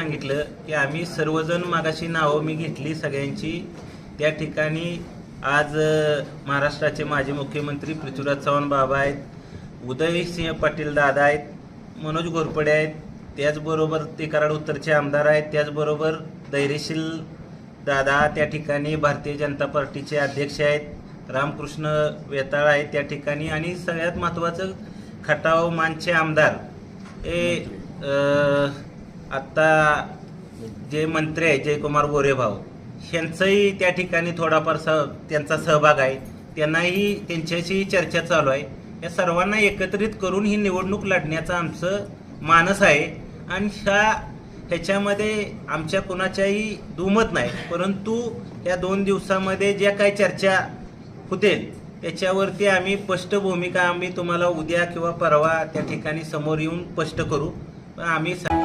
सांगितलं की आम्ही सर्वजण मागाशी नावं मी घेतली सगळ्यांची. त्या ठिकाणी आज महाराष्ट्राचे माजी मुख्यमंत्री पृथ्वीराज चव्हाण बाबा आहेत उदयसिंह पाटील दादा आहेत मनोज घोरपडे आहेत. त्याचबरोबर ते कराड उत्तरचे आमदार आहेत. त्याचबरोबर धैर्यशील दादा त्या ठिकाणी भारतीय जनता पार्टीचे अध्यक्ष आहेत. रामकृष्ण वेताळ आहेत त्या ठिकाणी. आणि सगळ्यात महत्त्वाचं खटाव मानचे आमदार हे आत्ता जे मंत्री आहे जयकुमार गोरेभाऊ ह्यांचाही त्या ठिकाणी थोडाफार सह त्यांचा सहभाग आहे. त्यांनाही त्यांच्याशी चर्चा चालू आहे. या सर्वांना एकत्रित करून ही निवडणूक लढण्याचा आमचं मानस आहे. आणि ह्या ह्याच्यामध्ये आमच्या कुणाच्याही दुमत नाही. परंतु या दोन दिवसामध्ये ज्या काही चर्चा होतील त्याच्यावरती आम्ही स्पष्ट भूमिका आम्ही तुम्हाला उद्या किंवा परवा त्या ठिकाणी समोर येऊन स्पष्ट करू. आम्ही सा-